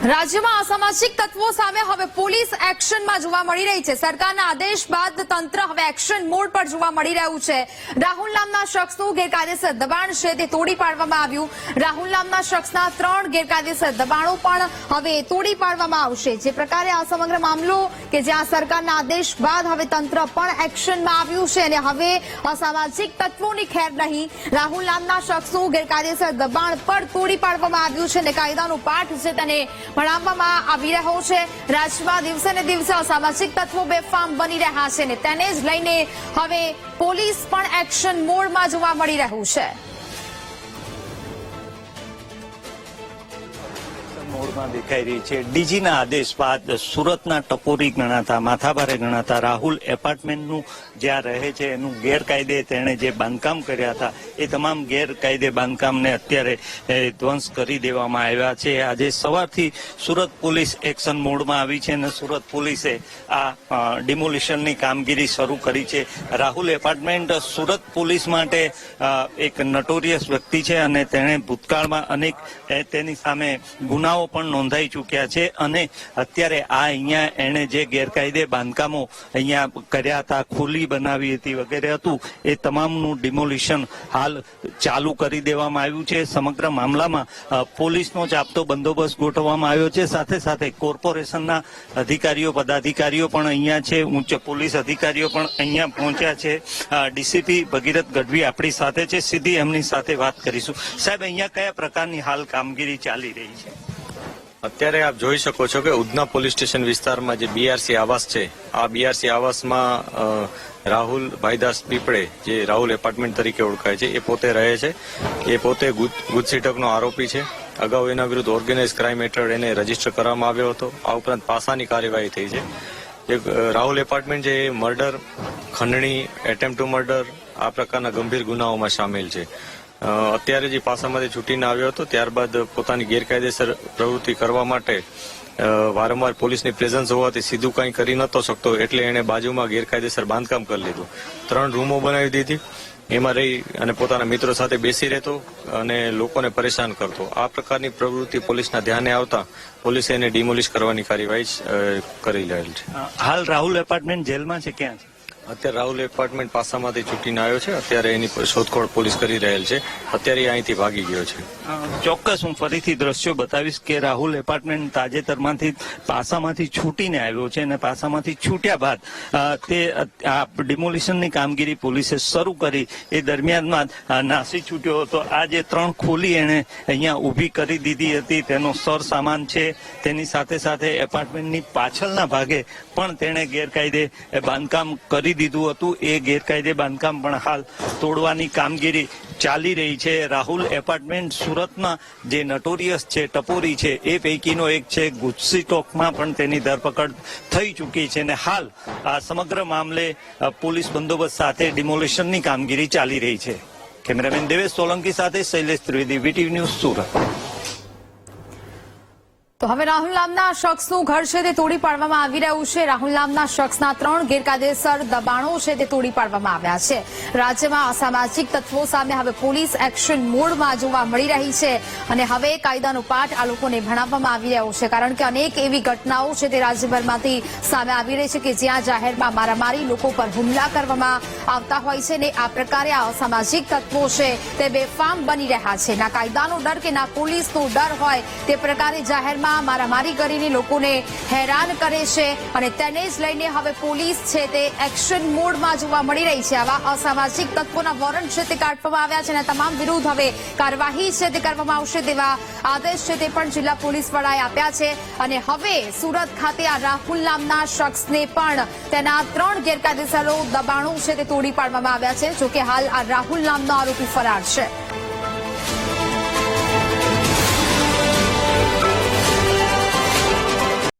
રાજ્યમાં અસામાજિક તત્વો સામે હવે પોલીસ એક્શનમાં જોવા મળી રહી છે. સરકારના આદેશ બાદ તંત્ર હવે એક્શન મોડ પર જોવા મળી રહ્યું છે. રાહુલ નામના શખ્સનું ગેરકાયદેસર દબાણ છે તે તોડી પાડવામાં આવ્યું. રાહુલ નામના શખ્સના ત્રણ ગેરકાયદેસર દબાણો પણ હવે તોડી પાડવામાં આવશે. જે પ્રકારે આ સમગ્ર મામલો કે જ્યાં સરકારના આદેશ બાદ હવે તંત્ર પણ એક્શનમાં આવ્યું છે અને હવે અસામાજિક તત્વોની ખેર નહીં. રાહુલ નામના શખ્સનું ગેરકાયદેસર દબાણ પણ તોડી પાડવામાં આવ્યું છે અને કાયદાનો પાઠ છે તેને ભણાવવામાં આવી રહ્યો છે. રાજ્યમાં દિવસે ને દિવસે અસામાજિક તત્વો બેફામ બની રહ્યા છે ને તેને જ લઈને હવે પોલીસ પણ એક્શન મોડમાં જોવા મળી રહ્યું છે. મોડમાં દેખાઈ રહી છે. ડીજીના આદેશ બાદ સુરતના ટપોરી ગણાતા, માથાભારે ગણાતા રાહુલ એપાર્ટમેન્ટનું જ્યાં રહે છે, એનું ગેરકાયદે તેણે જે બાંધકામ કર્યા હતા, એ તમામ ગેરકાયદે બાંધકામને અત્યારે ધ્વંસ કરી દેવામાં આવ્યા છે. આજે સવારથી સુરત પોલીસ એક્શન મોડમાં આવી છે અને સુરત પોલીસે આ ડિમોલિશનની કામગીરી શરૂ કરી છે. રાહુલ એપાર્ટમેન્ટ સુરત પોલીસ માટે એક નટોરિયસ વ્યક્તિ છે અને તેણે ભૂતકાળમાં અનેક તેની સામે ગુનાઓ પણ નોંધાઈ ચૂક્યા છે અને અત્યારે આ અહીંયા એણે જે ગેરકાયદે બાંધકામો અહીંયા કર્યા હતા, ખુલ્લી બનાવી હતી વગેરે હતું, એ તમામનું ડિમોલિશન હાલ ચાલુ કરી દેવામાં આવ્યું છે. સમગ્ર મામલામાં પોલીસનો પોલીસનો ચાપતો બંદોબસ્ત ગોઠવવામાં આવ્યો છે. સાથે સાથે કોર્પોરેશનના અધિકારીઓ, પદાધિકારીઓ પણ અહીંયા છે, ઉચ્ચ પોલીસ અધિકારીઓ પણ અહીંયા પહોંચ્યા છે. ડીસીપી ભગીરથ ગઢવી આપણી સાથે છે. સીધી એમની સાથે વાત કરીશું. સાહેબ, અહીંયા કયા પ્રકારની હાલ કામગીરી ચાલી રહી છે? અત્યારે આપ જોઈ શકો છો કે ઉધના પોલીસ સ્ટેશન વિસ્તારમાં જે બીઆરસી આવાસ છે, આ બીઆરસી આવાસમાં રાહુલ ભાઈદાસ પીપળે જે રાહુલ એપાર્ટમેન્ટ તરીકે ઓળખાય છે, એ પોતે રહે છે. એ પોતે ગુજ- ગુજસીટકનો આરોપી છે. અગાઉ એના વિરુદ્ધ ઓર્ગેનાઇઝ ક્રાઇમ હેઠળ એને રજિસ્ટર કરવામાં આવ્યો હતો. આ ઉપરાંત પાસાની કાર્યવાહી થઈ છે. જે રાહુલ એપાર્ટમેન્ટ છે એ મર્ડર, ખંડણી એટેમ્પ ટુ મર્ડર આ પ્રકારના ગંભીર ગુનાઓમાં સામેલ છે. અત્યારે જે પાસામાંથી છૂટીને આવ્યો હતો, ત્યારબાદ પોતાની ગેરકાયદેસર પ્રવૃત્તિ કરવા માટે વારંવાર પોલીસની પ્રેઝન્સ હોવાથી સીધું કંઈ કરી નહોતો શકતો, એટલે એણે બાજુમાં ગેરકાયદેસર બાંધકામ કરી લીધું. ત્રણ રૂમો બનાવી દીધી. એમાં રહી અને પોતાના મિત્રો સાથે બેસી રહેતો અને લોકોને પરેશાન કરતો. આ પ્રકારની પ્રવૃત્તિ પોલીસના ધ્યાને આવતા પોલીસે એને ડિમોલિશ કરવાની કાર્યવાહી કરી રહેલ છે. હાલ રાહુલ એપાર્ટમેન્ટ જેલમાં છે, ક્યાં છે? અત્યારે રાહુલ એપાર્ટમેન્ટ પાસામાંથી છૂટીને આવ્યો છે. અત્યારે એની શોધખોળ પોલીસ કરી રહેલ છે. અત્યારે અહીંથી ભાગી ગયો છે. ચોક્કસ હું ફરીથી દ્રશ્યો બતાવીશ કે રાહુલ એપાર્ટમેન્ટ તાજેતરમાંથી પાસામાંથી છૂટીને આવ્યો છે અને પાસામાંથી છૂટ્યા બાદ તે આ ડિમોલિશનની કામગીરી પોલીસે શરૂ કરી. એ દરમિયાનમાં નાસી છૂટ્યો હતો. આ જે ત્રણ ખોલી એણે અહીંયા ઊભી કરી દીધી હતી, તેનો સર સામાન છે. તેની સાથે સાથે એપાર્ટમેન્ટની પાછળના ભાગે પણ તેણે ગેરકાયદે બાંધકામ કરી દીધું હતું. એ ગેરકાયદે બાંધકામ પણ હાલ તોડવાની કામગીરી ચાલી રહી છે. રાહુલ એપાર્ટમેન્ટ સુરતમાં જે નટોરિયસ છે, ટપોરી છે, એ પૈકીનો એક છે. ગુજસી ટોકમાં પણ તેની ધરપકડ થઈ ચૂકી છે અને હાલ આ સમગ્ર મામલે પોલીસ બંદોબસ્ત સાથે ડિમોલિશનની કામગીરી ચાલી રહી છે. કેમેરામેન દેવેશ સોલંકી સાથે શૈલેષ ત્રિવેદી, વીટીવી ન્યૂઝ સુરત. તો હવે રાહુલ નામના શખ્સનું ઘર છે તે તોડી પાડવામાં આવી રહ્યું છે. રાહુલ નામના શખ્સના ત્રણ ગેરકાયદેસર દબાણો છે તે તોડી પાડવામાં આવ્યા છે. રાજ્યમાં અસામાજિક તત્વો સામે હવે પોલીસ એક્શન મોડમાં જોવા મળી રહી છે અને હવે કાયદાનો પાઠ આ લોકોને ભણાવવામાં આવી રહ્યો છે. કારણ કે અનેક એવી ઘટનાઓ છે તે રાજ્યભરમાંથી સામે આવી રહી છે કે જ્યાં જાહેરમાં મારામારી, લોકો પર હુમલા કરવામાં આવતા હોય છે ને આ પ્રકારે આ અસામાજિક તત્વો છે તે બેફામ બની રહ્યા છે. ના કાયદાનો ડર કે ના પોલીસનો ડર હોય તે પ્રકારે જાહેરમાં મારામારી કરીને લોકોને હેરાન કરે છે અને તેને જ લઈને હવે પોલીસ છે તે એક્શન મોડમાં જોવા મળી રહી છે. આવા અસામાજિક તત્વોના વોરંટ છે તે કાઢવામાં આવ્યા છે અને તમામ વિરુદ્ધ હવે કાર્યવાહી છે તે કરવામાં આવશે તેવા આદેશ છે તે પણ જિલ્લા પોલીસ વડાએ આપ્યા છે. અને હવે સુરત ખાતે આ રાહુલ નામના શખ્સને પણ તેના ત્રણ ગેરકાયદેસરો દબાણો છે તે તોડી પાડવામાં આવ્યા છે. જોકે હાલ આ રાહુલ નામનો આરોપી ફરાર છે.